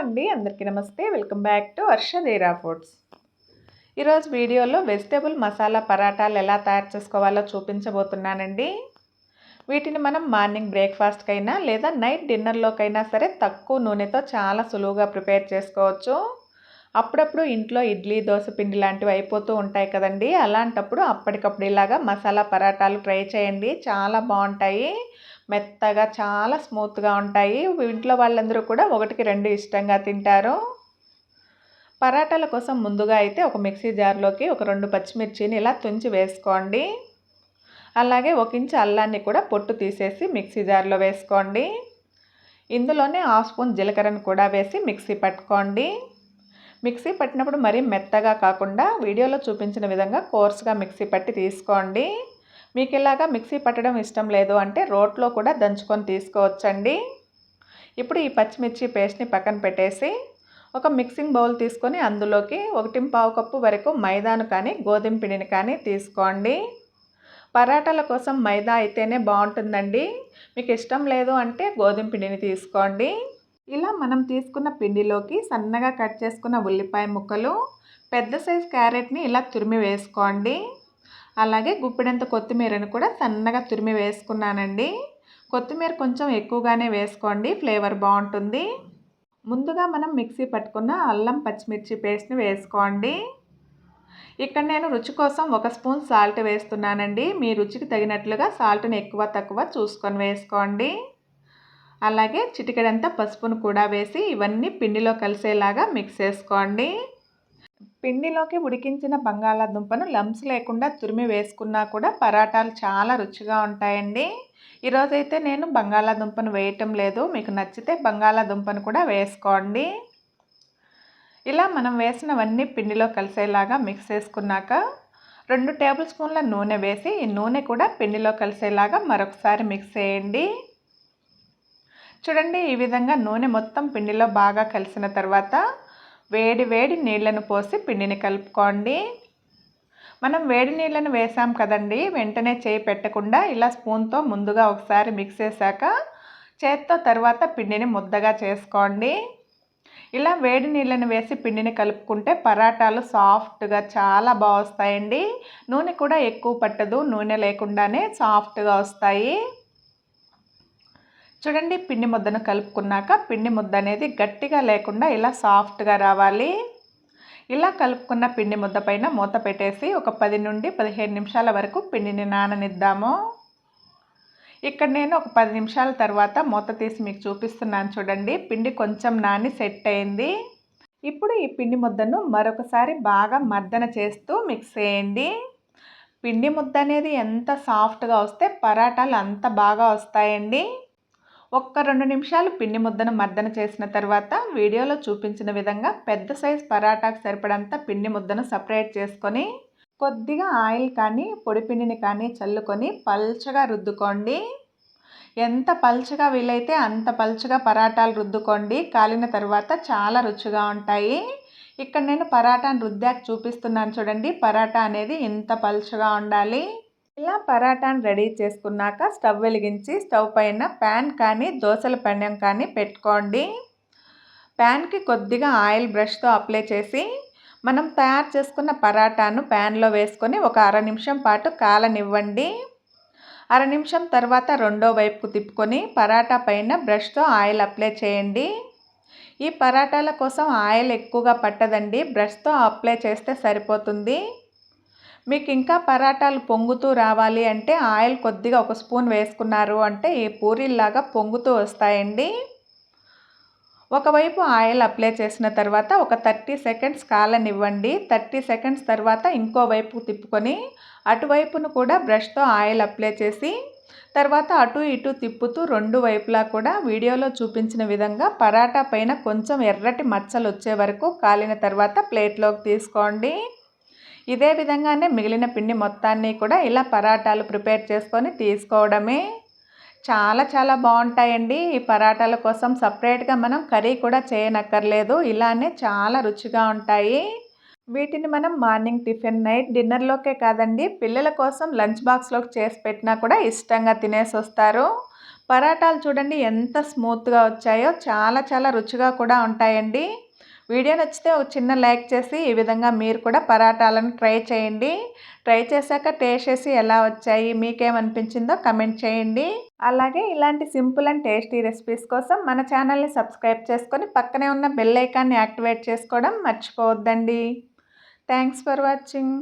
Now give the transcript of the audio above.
అండి అందరికీ నమస్తే. Welcome back to Varshadheera foods. ఈరోజు వీడియోలో వెజిటేబుల్ మసాలా పరాటాలు ఎలా తయారు చేసుకోవాలో చూపించబోతున్నానండి. వీటిని మనం మార్నింగ్ బ్రేక్ఫాస్ట్కైనా లేదా నైట్ డిన్నర్లోకైనా సరే తక్కువ నూనెతో చాలా సులువుగా ప్రిపేర్ చేసుకోవచ్చు. అప్పుడప్పుడు ఇంట్లో ఇడ్లీ దోశ పిండి లాంటివి అయిపోతూ ఉంటాయి కదండి. అలాంటప్పుడు అప్పటికప్పుడు ఇలాగా మసాలా పరాటాలు ట్రై చేయండి. చాలా బాగుంటాయి. మెత్తగా చాలా స్మూత్గా ఉంటాయి. ఇంట్లో వాళ్ళందరూ కూడా ఒకటికి రెండు ఇష్టంగా తింటారు. పరాటాల కోసం ముందుగా అయితే ఒక మిక్సీ జార్లోకి ఒక రెండు పచ్చిమిర్చిని ఇలా తుంచి వేసుకోండి. అలాగే ఒక ఇంచు అల్లాన్ని కూడా పొట్టు తీసేసి మిక్సీ జార్లో వేసుకోండి. ఇందులోనే హాఫ్ స్పూన్ జీలకర్రను కూడా వేసి మిక్సీ పట్టుకోండి. మిక్సీ పట్టినప్పుడు మరీ మెత్తగా కాకుండా వీడియోలో చూపించిన విధంగా కోర్స్గా మిక్సీ పట్టి తీసుకోండి. మీకు ఇలాగా మిక్సీ పట్టడం ఇష్టం లేదు అంటే రోట్లో కూడా దంచుకొని తీసుకోవచ్చండి. ఇప్పుడు ఈ పచ్చిమిర్చి పేస్ట్ని పక్కన పెట్టేసి ఒక మిక్సింగ్ బౌల్ తీసుకొని అందులోకి ఒకటి పావు కప్పు వరకు మైదాను కానీ గోధుమ పిండిని కానీ తీసుకోండి. పరాటాల కోసం మైదా అయితేనే బాగుంటుందండి. మీకు ఇష్టం లేదు అంటే గోధుమ పిండిని తీసుకోండి. ఇలా మనం తీసుకున్న పిండిలోకి సన్నగా కట్ చేసుకున్న ఉల్లిపాయ ముక్కలు పెద్ద సైజ్ క్యారెట్ని ఇలా తురిమి వేసుకోండి. అలాగే గుప్పిడంత కొత్తిమీరను కూడా సన్నగా తురిమి వేసుకున్నానండి. కొత్తిమీర కొంచెం ఎక్కువగానే వేసుకోండి ఫ్లేవర్ బాగుంటుంది. ముందుగా మనం మిక్సీ పట్టుకున్న అల్లం పచ్చిమిర్చి పేస్ట్ని వేసుకోండి. ఇక్కడ నేను రుచి కోసం ఒక స్పూన్ సాల్ట్ వేస్తున్నానండి. మీ రుచికి తగినట్లుగా సాల్ట్ని ఎక్కువ తక్కువ చూసుకొని వేసుకోండి. అలాగే చిటికెడంతా పసుపును కూడా వేసి ఇవన్నీ పిండిలో కలిసేలాగా మిక్స్ చేసుకోండి. పిండిలోకి ఉడికించిన బంగాళాదుంపను లంప్స్ లేకుండా తురిమి వేసుకున్నా కూడా పరాటాలు చాలా రుచిగా ఉంటాయండి. ఈరోజైతే నేను బంగాళాదుంపను వేయటం లేదు. మీకు నచ్చితే బంగాళాదుంపను కూడా వేసుకోండి. ఇలా మనం వేసినవన్నీ పిండిలో కలిసేలాగా మిక్స్ చేసుకున్నాక రెండు టేబుల్ స్పూన్ల నూనె వేసి ఈ నూనె కూడా పిండిలో కలిసేలాగా మరొకసారి మిక్స్ చేయండి. చూడండి ఈ విధంగా నూనె మొత్తం పిండిలో బాగా కలిసిన తర్వాత వేడి వేడి నీళ్ళను పోసి పిండిని కలుపుకోండి. మనం వేడి నీళ్ళను వేసాం కదండి వెంటనే చేయి పెట్టకుండా ఇలా స్పూన్తో ముందుగా ఒకసారి మిక్స్ చేశాక చేత్తో తర్వాత పిండిని ముద్దగా చేసుకోండి. ఇలా వేడి నీళ్ళని వేసి పిండిని కలుపుకుంటే పరాటాలు సాఫ్ట్గా చాలా బాగా వస్తాయండి. నూనె కూడా ఎక్కువ పట్టదు నూనె లేకుండానే సాఫ్ట్గా వస్తాయి. చూడండి పిండి ముద్దను కలుపుకున్నాక పిండి ముద్ద అనేది గట్టిగా లేకుండా ఇలా సాఫ్ట్గా రావాలి. ఇలా కలుపుకున్న పిండి ముద్ద పైన మూత పెట్టేసి ఒక పది నుండి పదిహేను నిమిషాల వరకు పిండిని నాననిద్దాము. ఇక్కడ నేను ఒక పది నిమిషాల తర్వాత మూత తీసి మీకు చూపిస్తున్నాను చూడండి పిండి కొంచెం నాని సెట్ అయింది. ఇప్పుడు ఈ పిండి ముద్దను మరొకసారి బాగా మర్దన చేస్తూ మిక్స్ చేయండి. పిండి ముద్ద అనేది ఎంత సాఫ్ట్గా వస్తే పరాటాలు అంత బాగా వస్తాయండి. ఒక్క రెండు నిమిషాలు పిండి ముద్దను మర్దన చేసిన తర్వాత వీడియోలో చూపించిన విధంగా పెద్ద సైజ్ పరాటాకు సరిపడంత పిండి ముద్దను సపరేట్ చేసుకొని కొద్దిగా ఆయిల్ కానీ పొడి పిండిని కానీ చల్లుకొని పల్చగా రుద్దుకోండి. ఎంత పల్చగా వీలైతే అంత పల్చగా పరాటాలు రుద్దుకోండి. కాలిన తర్వాత చాలా రుచిగా ఉంటాయి. ఇక్కడ నేను పరాటాను రుద్దాక చూపిస్తున్నాను చూడండి. పరాటా అనేది ఇంత పల్చగా ఉండాలి. ఇలా పరాటాను రెడీ చేసుకున్నాక స్టవ్ వెలిగించి స్టవ్ పైన ప్యాన్ కానీ దోశల పెండం కానీ పెట్టుకోండి. ప్యాన్కి కొద్దిగా ఆయిల్ బ్రష్తో అప్లై చేసి మనం తయారు చేసుకున్న పరాటాను ప్యాన్లో వేసుకొని ఒక అర నిమిషం పాటు కాలనివ్వండి. అర నిమిషం తర్వాత రెండో వైపుకు తిప్పుకొని పరాటా పైన బ్రష్తో ఆయిల్ అప్లై చేయండి. ఈ పరాటాల కోసం ఆయిల్ ఎక్కువగా పట్టదండి. బ్రష్తో అప్లై చేస్తే సరిపోతుంది. మీకు ఇంకా పరాటాలు పొంగుతూ రావాలి అంటే ఆయిల్ కొద్దిగా ఒక స్పూన్ వేసుకున్నారు అంటే ఈ పూరీల్లాగా పొంగుతూ వస్తాయండి. ఒకవైపు ఆయిల్ అప్లై చేసిన తర్వాత ఒక థర్టీ సెకండ్స్ కాలనివ్వండి. థర్టీ సెకండ్స్ తర్వాత ఇంకో వైపు తిప్పుకొని అటువైపును కూడా బ్రష్తో ఆయిల్ అప్లై చేసి తర్వాత అటు ఇటు తిప్పుతూ రెండు వైపులా కూడా వీడియోలో చూపించిన విధంగా పరాటా పైన కొంచెం ఎర్రటి మచ్చలు వచ్చే వరకు కాలిన తర్వాత ప్లేట్లోకి తీసుకోండి. ఇదే విధంగానే మిగిలిన పిండి మొత్తాన్ని కూడా ఇలా పరాటాలు ప్రిపేర్ చేసుకొని తీసుకోవడమే. చాలా చాలా బాగుంటాయండి. ఈ పరాటాల కోసం సపరేట్గా మనం కర్రీ కూడా చేయనక్కర్లేదు. ఇలానే చాలా రుచిగా ఉంటాయి. వీటిని మనం మార్నింగ్ టిఫిన్ నైట్ డిన్నర్లోకే కాదండి పిల్లల కోసం లంచ్ బాక్స్లోకి చేసి పెట్టినా కూడా ఇష్టంగా తినేసి వస్తారు. పరాటాలు చూడండి ఎంత స్మూత్గా వచ్చాయో చాలా చాలా రుచిగా కూడా ఉంటాయండి. వీడియో నచ్చితే ఒక చిన్న లైక్ చేసి ఈ విధంగా మీరు కూడా పరాటాలను ట్రై చేయండి. ట్రై చేశాక టేస్ట్ చేసి ఎలా వచ్చాయి మీకేమనిపించిందో కమెంట్ చేయండి. అలాగే ఇలాంటి సింపుల్ అండ్ టేస్టీ రెసిపీస్ కోసం మన ఛానల్ని సబ్స్క్రైబ్ చేసుకొని పక్కనే ఉన్న బెల్ ఐకాన్ని యాక్టివేట్ చేసుకోవడం మర్చిపోవద్దండి. Thanks for watching.